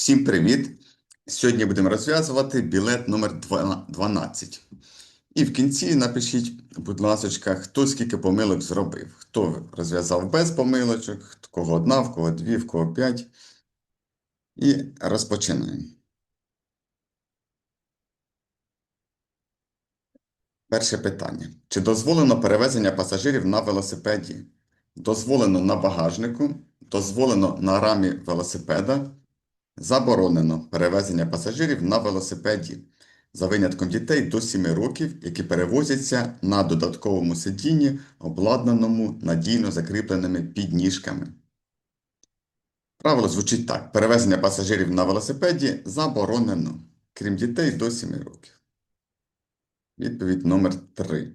Всім привіт! Сьогодні будемо розв'язувати білет номер 12. І в кінці напишіть, будь ласка, хто скільки помилок зробив. Хто розв'язав без помилочок, в кого одна, в кого дві, в кого п'ять. І розпочинаємо. Перше питання. Чи дозволено перевезення пасажирів на велосипеді? Дозволено на багажнику, дозволено на рамі велосипеда. Заборонено перевезення пасажирів на велосипеді за винятком дітей до 7 років, які перевозяться на додатковому сидінні, обладнаному надійно закріпленими підніжками. Правило звучить так: перевезення пасажирів на велосипеді заборонено, крім дітей до 7 років. Відповідь номер 3.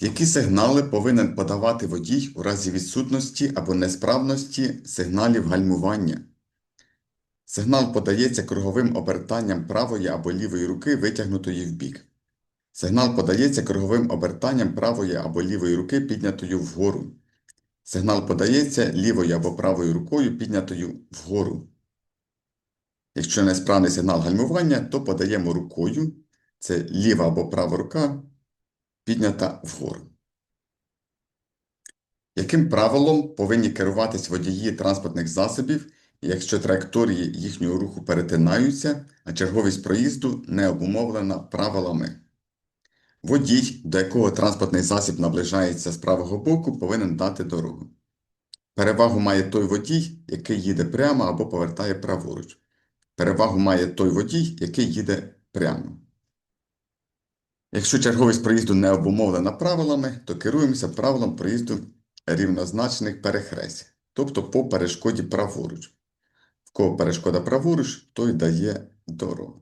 Які сигнали повинен подавати водій у разі відсутності або несправності сигналів гальмування? Сигнал подається круговим обертанням правої або лівої руки, витягнутої вбік. Сигнал подається круговим обертанням правої або лівої руки, піднятою вгору. Сигнал подається лівою або правою рукою, піднятою вгору. Якщо несправний сигнал гальмування, то подаємо рукою. Це ліва або права рука, піднята вгору. Яким правилом повинні керуватись водії транспортних засобів, якщо траєкторії їхнього руху перетинаються, а черговість проїзду не обумовлена правилами? Водій, до якого транспортний засіб наближається з правого боку, повинен дати дорогу. Перевагу має той водій, який їде прямо або повертає праворуч. Перевагу має той водій, який їде прямо. Якщо черговість проїзду не обумовлена правилами, то керуємося правилом проїзду рівнозначних перехресть, тобто по перешкоді праворуч. Кого перешкода праворуч, той дає дорогу.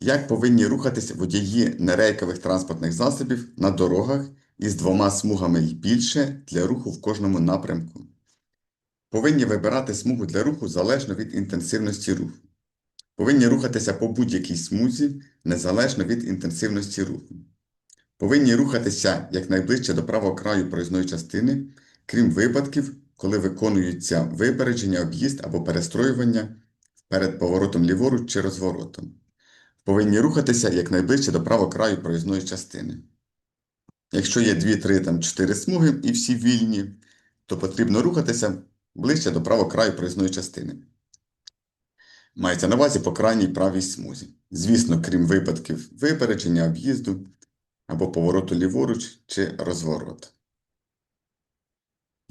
Як повинні рухатись водії нерейкових транспортних засобів на дорогах із двома смугами й більше для руху в кожному напрямку? Повинні вибирати смугу для руху залежно від інтенсивності руху. Повинні рухатися по будь-якій смузі незалежно від інтенсивності руху. Повинні рухатися якнайближче до правого краю проїзної частини, крім випадків, коли виконуються випередження, об'їзд або перестроювання перед поворотом ліворуч чи розворотом. Повинні рухатися якнайближче до правого краю проїзної частини. Якщо є 2, 3, там 4 смуги і всі вільні, то потрібно рухатися ближче до правого краю проїзної частини. Мається на увазі по крайній правій смузі. Звісно, крім випадків випередження, об'їзду або повороту ліворуч чи розворот.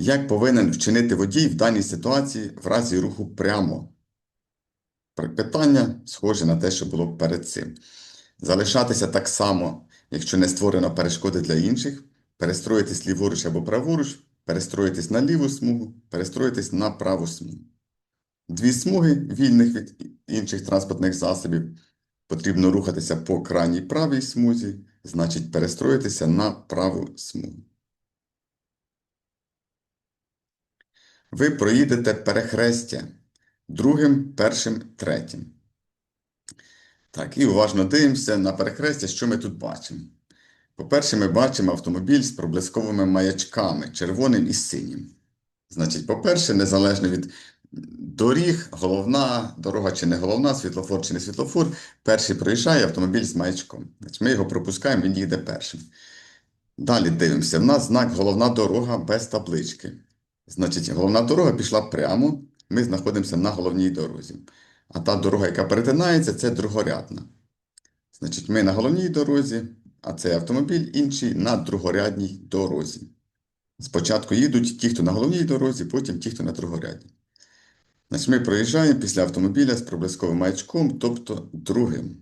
Як повинен вчинити водій в даній ситуації в разі руху прямо? Питання схоже на те, що було перед цим. Залишатися так само, якщо не створено перешкоди для інших, перестроїтись ліворуч або праворуч, перестроїтись на ліву смугу, перестроїтись на праву смугу. Дві смуги вільних від інших транспортних засобів. Потрібно рухатися по крайній правій смузі, значить перестроїтися на праву смугу. Ви проїдете перехрестя другим, першим, третім. Так, і уважно дивимося на перехрестя, що ми тут бачимо. По-перше, ми бачимо автомобіль з проблисковими маячками, червоним і синім. Значить, по-перше, незалежно від доріг, головна дорога чи не головна, світлофор чи не світлофор, перший проїжджає автомобіль з маячком. Значить, Ми його пропускаємо, він їде першим. Далі дивимося. В нас знак головна дорога без таблички. Значить, головна дорога пішла прямо, ми знаходимося на головній дорозі. А та дорога, яка перетинається, це другорядна. Значить, ми на головній дорозі, а цей автомобіль інший на другорядній дорозі. Спочатку їдуть ті, хто на головній дорозі, потім ті, хто на другорядній. Значить, ми проїжджаємо після автомобіля з проблисковим маячком, тобто другим.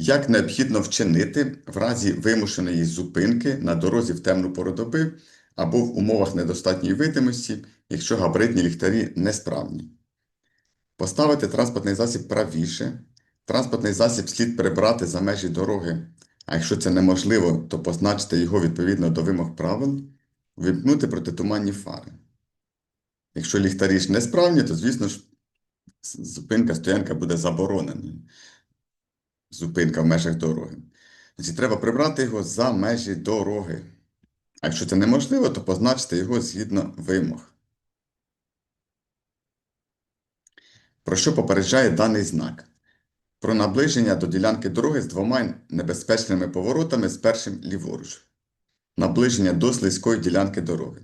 Як необхідно вчинити в разі вимушеної зупинки на дорозі в темну пору доби або в умовах недостатньої видимості, якщо габаритні ліхтарі несправні? Поставити транспортний засіб правіше. Транспортний засіб слід прибрати за межі дороги, а якщо це неможливо, то позначити його відповідно до вимог правил, вимкнути протитуманні фари. Якщо ліхтарі ж несправні, то, звісно ж, зупинка, стоянка буде забороненою. Зупинка в межах дороги. Значить, треба прибрати його за межі дороги. А якщо це неможливо, то позначити його згідно вимог. Про що попереджає даний знак? Про наближення до ділянки дороги з двома небезпечними поворотами з першим ліворуч. Наближення до слизької ділянки дороги.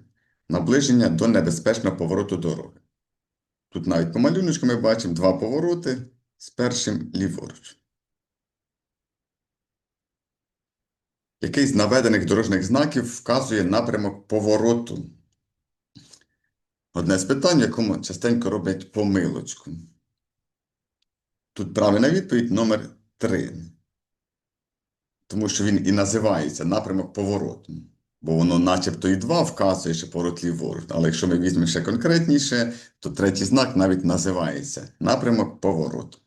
Наближення до небезпечного повороту дороги. Тут навіть по малюночку ми бачимо два повороти з першим ліворуч. Який з наведених дорожніх знаків вказує напрямок повороту? Одне з питань, в якому частенько роблять помилочку. Тут правильна відповідь номер 3. Тому що він і називається напрямок повороту. Бо воно начебто і 2 вказує, що поворот ліворуч. Але якщо ми візьмемо ще конкретніше, то третій знак навіть називається напрямок повороту.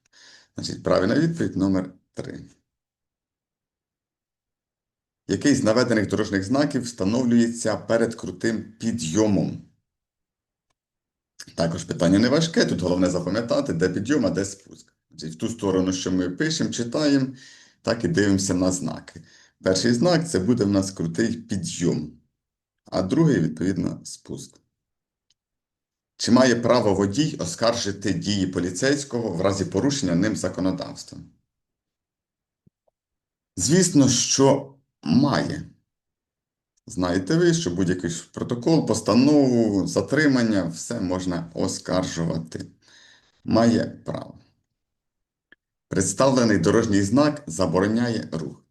Значить, правильна відповідь номер 3. Який з наведених дорожніх знаків встановлюється перед крутим підйомом? Також питання не важке, тут головне запам'ятати, де підйом, а де спуск. В ту сторону, що ми пишемо, читаємо, так і дивимося на знаки. Перший знак це буде в нас крутий підйом, а другий, відповідно, спуск. Чи має право водій оскаржити дії поліцейського в разі порушення ним законодавства? Звісно, що має. Знаєте ви, що будь-який протокол, постанову, затримання, все можна оскаржувати. Має право. Представлений дорожній знак забороняє рух.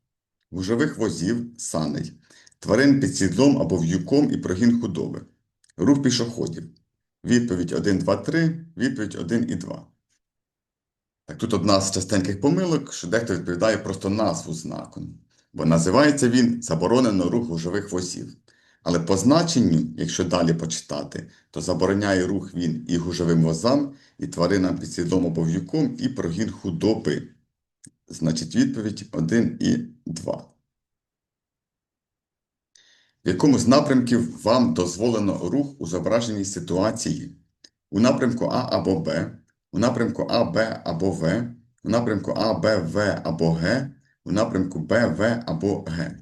Гужових возів, саней, тварин під сідлом або в'юком і прогін худоби. Рух пішоходів. Відповідь 1, 2, 3, відповідь 1 і 2. Так, тут одна з частеньких помилок, що дехто відповідає просто назву знаку, бо називається він заборонено рух гужових возів. Але по значенню, якщо далі почитати, то забороняє рух він і гужовим возам, і тваринам під сідлом або в'юком, і прогін худоби. Значить, відповідь 1 і 2. В якому з напрямків вам дозволено рух у зображеній ситуації? У напрямку А або Б, у напрямку А, Б або В, у напрямку А, Б, В або Г, у напрямку Б, В або Г.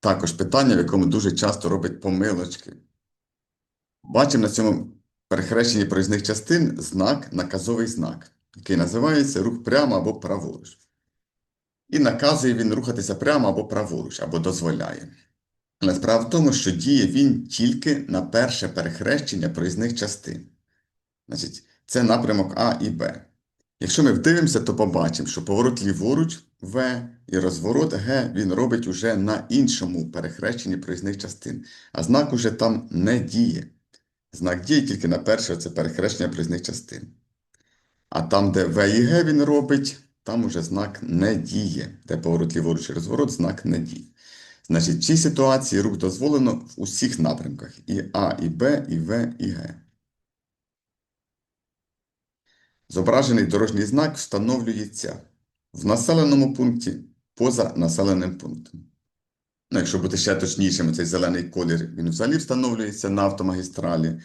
Також питання, в якому дуже часто роблять помилочки. Бачимо на цьому перехрещенні проїзних частин знак, наказовий знак, який називається рух прямо або праворуч. І наказує він рухатися прямо або праворуч, або дозволяє. Але справа в тому, що діє він тільки на перше перехрещення проїзних частин. Значить, це напрямок А і Б. Якщо ми вдивимося, то побачимо, що поворот ліворуч В і розворот Г він робить уже на іншому перехрещенні проїзних частин, а знак уже там не діє. Знак діє тільки на перше це перехрещення проїзних частин. А там, де В і Г він робить, там уже знак не діє. Де поворот ліворуч і розворот, знак не діє. Значить, в цій ситуації рух дозволено в усіх напрямках і А, і Б, і В, і Г. Зображений дорожній знак встановлюється в населеному пункті поза населеним пунктом. Ну, якщо бути ще точнішим, цей зелений колір він взагалі встановлюється на автомагістралі.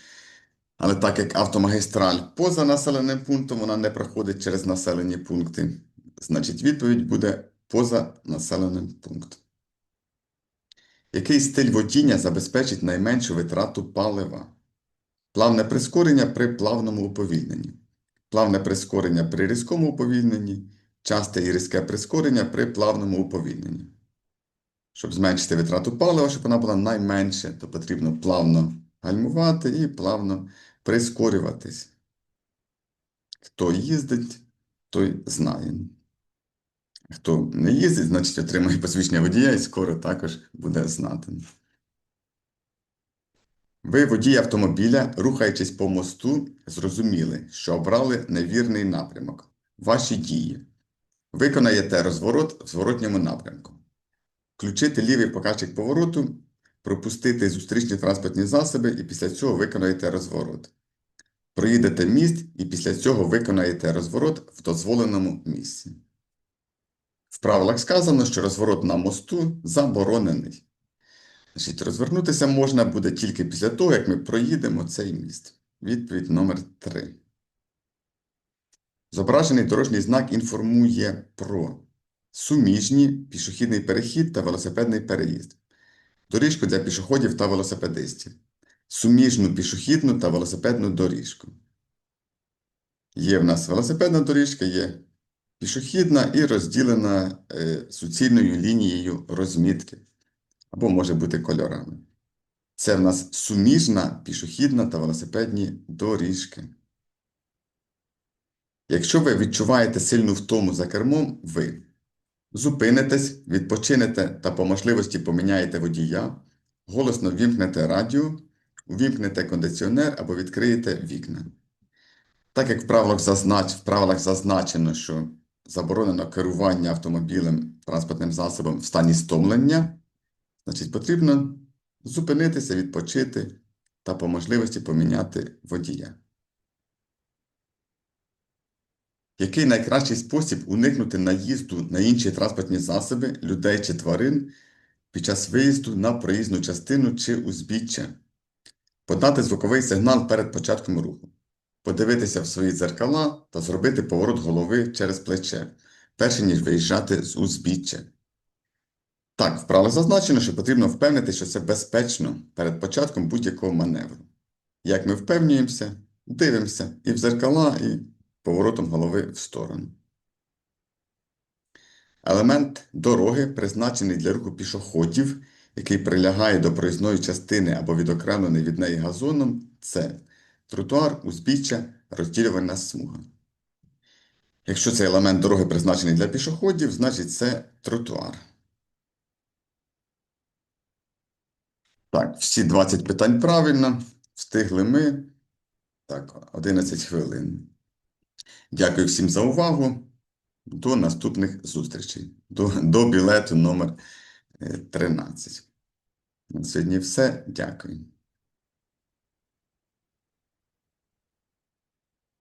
Але так як автомагістраль поза населеним пунктом, вона не проходить через населені пункти, значить відповідь буде поза населеним пунктом. Який стиль водіння забезпечить найменшу витрату палива? Плавне прискорення при плавному уповільненні. Плавне прискорення при різкому уповільненні, часте і різке прискорення при плавному уповільненні. Щоб зменшити витрату палива, щоб вона була найменше, то потрібно плавно гальмувати і плавно прискорюватись. Хто їздить, той знає. Хто не їздить, значить отримає посвідчення водія і скоро також буде знати. Ви, водій автомобіля, рухаючись по мосту, зрозуміли, що обрали невірний напрямок. Ваші дії. Виконаєте розворот в зворотньому напрямку. Включити лівий показчик повороту, пропустити зустрічні транспортні засоби і після цього виконаєте розворот. Проїдете міст і після цього виконаєте розворот в дозволеному місці. В правилах сказано, що розворот на мосту заборонений. Значить, розвернутися можна буде тільки після того, як ми проїдемо цей міст. Відповідь номер 3. Зображений дорожній знак інформує про суміжні пішохідний перехід та велосипедний переїзд, доріжку для пішоходів та велосипедистів, суміжну пішохідну та велосипедну доріжку. Є в нас велосипедна доріжка, є пішохідна і розділена е, суцільною лінією розмітки, або може бути кольорами. Це в нас суміжна пішохідна та велосипедні доріжки. Якщо ви відчуваєте сильну втому за кермом, ви зупинитесь, відпочинете та по можливості поміняєте водія, голосно ввімкнете радіо, увімкнете кондиціонер або відкриєте вікна. Так як в правилах, зазнач... в правилах зазначено, що заборонено керування автомобілем, транспортним засобом в стані стомлення, значить потрібно зупинитися, відпочити та по можливості поміняти водія. Який найкращий спосіб уникнути наїзду на інші транспортні засоби, людей чи тварин під час виїзду на проїзну частину чи узбіччя? Подати звуковий сигнал перед початком руху, подивитися в свої дзеркала та зробити поворот голови через плече, перш ніж виїжджати з узбіччя. Так, в правилах зазначено, що потрібно впевнити, що це безпечно перед початком будь-якого маневру. Як ми впевнюємося, дивимося і в дзеркала, і поворотом голови в сторону. Елемент дороги, призначений для руху пішоходів, який прилягає до проїзної частини або відокремлений від неї газоном, це тротуар, узбіччя, розділювальна смуга. Якщо цей елемент дороги призначений для пішоходів, значить це тротуар. Так, всі 20 питань правильно. Встигли ми. Так, 11 хвилин. Дякую всім за увагу. До наступних зустрічей. До, до білету номер е, 13. На сьогодні все. Дякую.